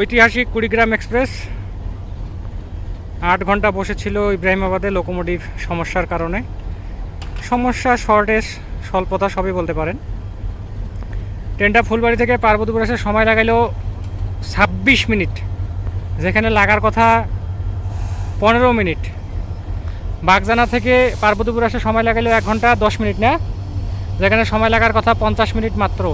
ঐতিহাসিক কুড়িগ্রাম এক্সপ্রেস। আট ঘণ্টা বসেছিল ইব্রাহিমাবাদে লোকোমোটিভ সমস্যার কারণে। সমস্যা শর্টেজ স্বল্পতা সবই বলতে পারেন। ট্রেনটা ফুলবাড়ি থেকে পার্বতীপুর আসে সময় লাগাইলো ছাব্বিশ মিনিট। যেখানে লাগার কথা পনেরো মিনিট। বাগজানা থেকে পার্বতীপুর আসে সময় লাগাইলো এক ঘণ্টা দশ মিনিট না? যেখানে সময় লাগার কথা পঞ্চাশ মিনিট মাত্র।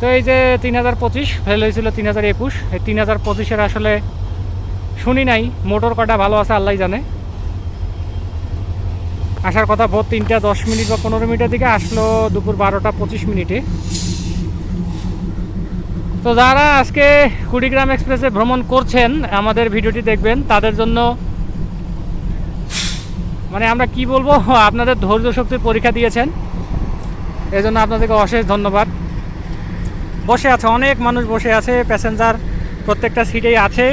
তো এই যে তিন হাজার পঁচিশ ফেল হয়েছিল তিন হাজার একুশ। এই তিন হাজার পঁচিশের আসলে শুনি নাই, মোটর কটা ভালো আছে আল্লাহ জানে। আসার কথা ভোর তিনটা দশ মিনিট বা পনেরো মিনিটের দিকে, আসলো দুপুর বারোটা পঁচিশ মিনিটে। তো যারা আজকে কুড়িগ্রাম এক্সপ্রেসে ভ্রমণ করছেন, আমাদের ভিডিওটি দেখবেন, তাদের জন্য মানে আমরা কি বলব, আপনাদের ধৈর্য শক্তির পরীক্ষা দিয়েছেন। এজন্য আপনাদেরকে অশেষ ধন্যবাদ। বসে আছে, অনেক মানুষ বসে আছে প্যাসেঞ্জার প্রত্যেকটা সিটেই আছে।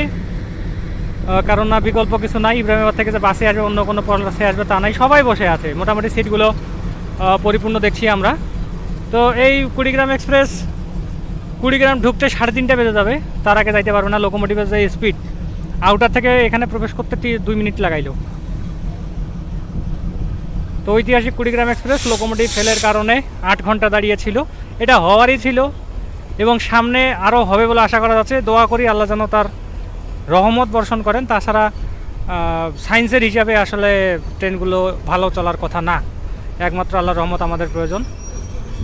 কারণ না বিকল্প কিছু নাই ইব্রাহিমাবাদ থেকে যে বাসে আসবে, অন্য কোনো বাসে আসবে তা নাই, সবাই বসে আছে। মোটামুটি সিটগুলো পরিপূর্ণ দেখছি আমরা। তো এই কুড়িগ্রাম এক্সপ্রেস কুড়িগ্রাম ঢুকতে সাড়ে তিনটা বেজে যাবে, তার আগে যাইতে পারবে না লোকোমোটিভের যে স্পিড আউটার থেকে এখানে প্রবেশ করতে দুই মিনিট লাগাইল। তো ঐতিহাসিক কুড়িগ্রাম এক্সপ্রেস লোকোমোটিভ ফেলের কারণে আট ঘণ্টা দাঁড়িয়েছিল এটা হওয়ারই ছিল এবং সামনে আরও হবে বলে আশা করা যাচ্ছে। দোয়া করি আল্লাহ যেন তার রহমত বর্ষণ করেন। তাছাড়া সায়েন্সের হিসাবে আসলে ট্রেনগুলো ভালো চলার কথা না। একমাত্র আল্লাহর রহমত আমাদের প্রয়োজন।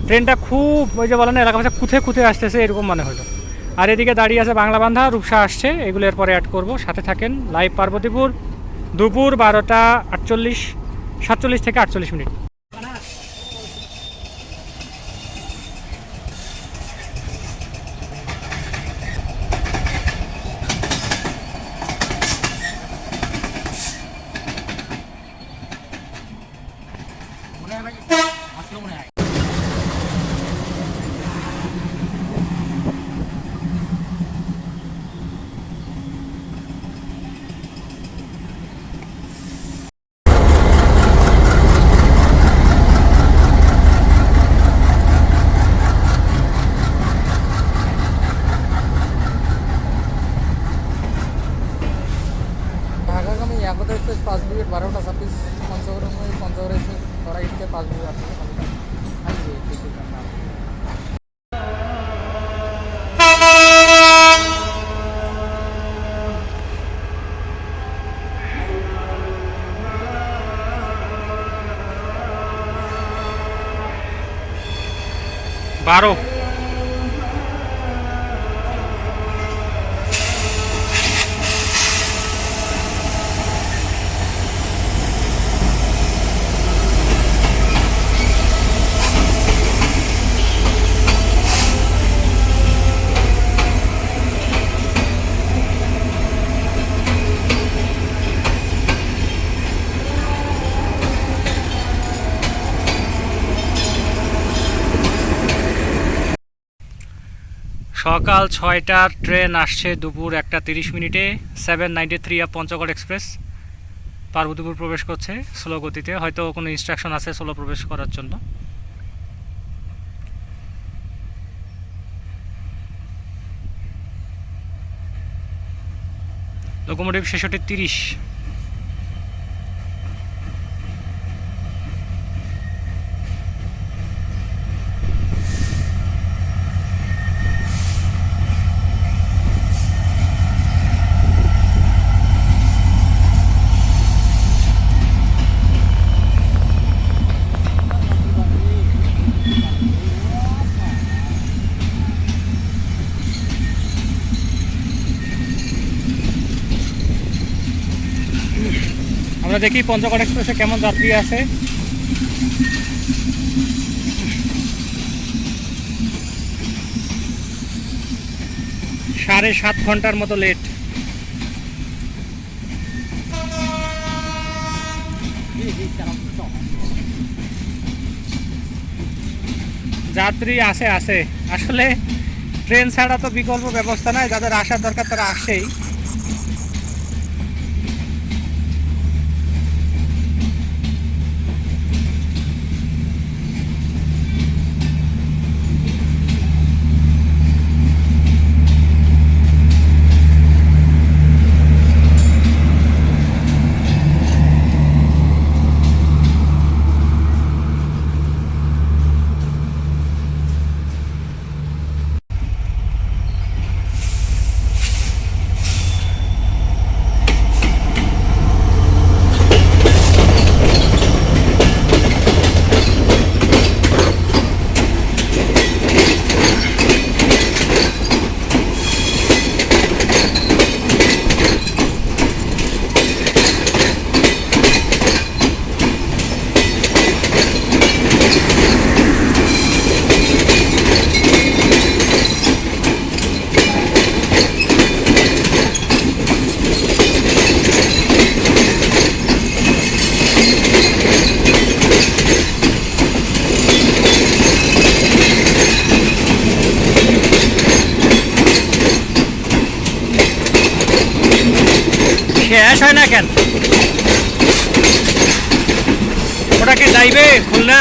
ট্রেনটা খুব, ওই যে বলেন এলাকা ভাষা কুথে কুথে আসতেছে, এরকম মনে হলো। আর এদিকে দাঁড়িয়ে আছে বাংলা বান্ধা, রূপসা আসছে। এগুলো এরপরে অ্যাড করব। সাথে থাকেন লাইভ পার্বতীপুর, দুপুর বারোটা আটচল্লিশ, সাতচল্লিশ থেকে আটচল্লিশ মিনিট। ঢাকাগামী একতা এক্সপ্রেস পাঁচ মিনিট বারোটা ছাব্বিশ পঞ্চগড় পঞ্চগড় এক্সপ্রেস ইটকে পাঁচ মিনিট আটকে আসবে কিছু না। বারো। সকাল ছয়টার ট্রেন আসছে দুপুর একটা তিরিশ মিনিটে seven ninety three up Panchagarh express Parbatipur প্রবেশ করছে স্লো গতিতে, হয়তো কোনো ইনস্ট্রাকশন আছে স্লো প্রবেশ করার জন্য। লোকোমোটিভ ছেষট্টি তিরিশ। আমরা দেখি পঞ্চগড় এক্সপ্রেসে কেমন যাত্রী আছে। সাড়ে সাত ঘণ্টার মতো লেট যাত্রী আছে আছে। আসলে ট্রেন ছাড়া তো বিকল্প ব্যবস্থা নাই, যাদের আসার দরকার তারা আসেই। শেষ হয় না কেন? ওটা কি যাইবে খুলনা?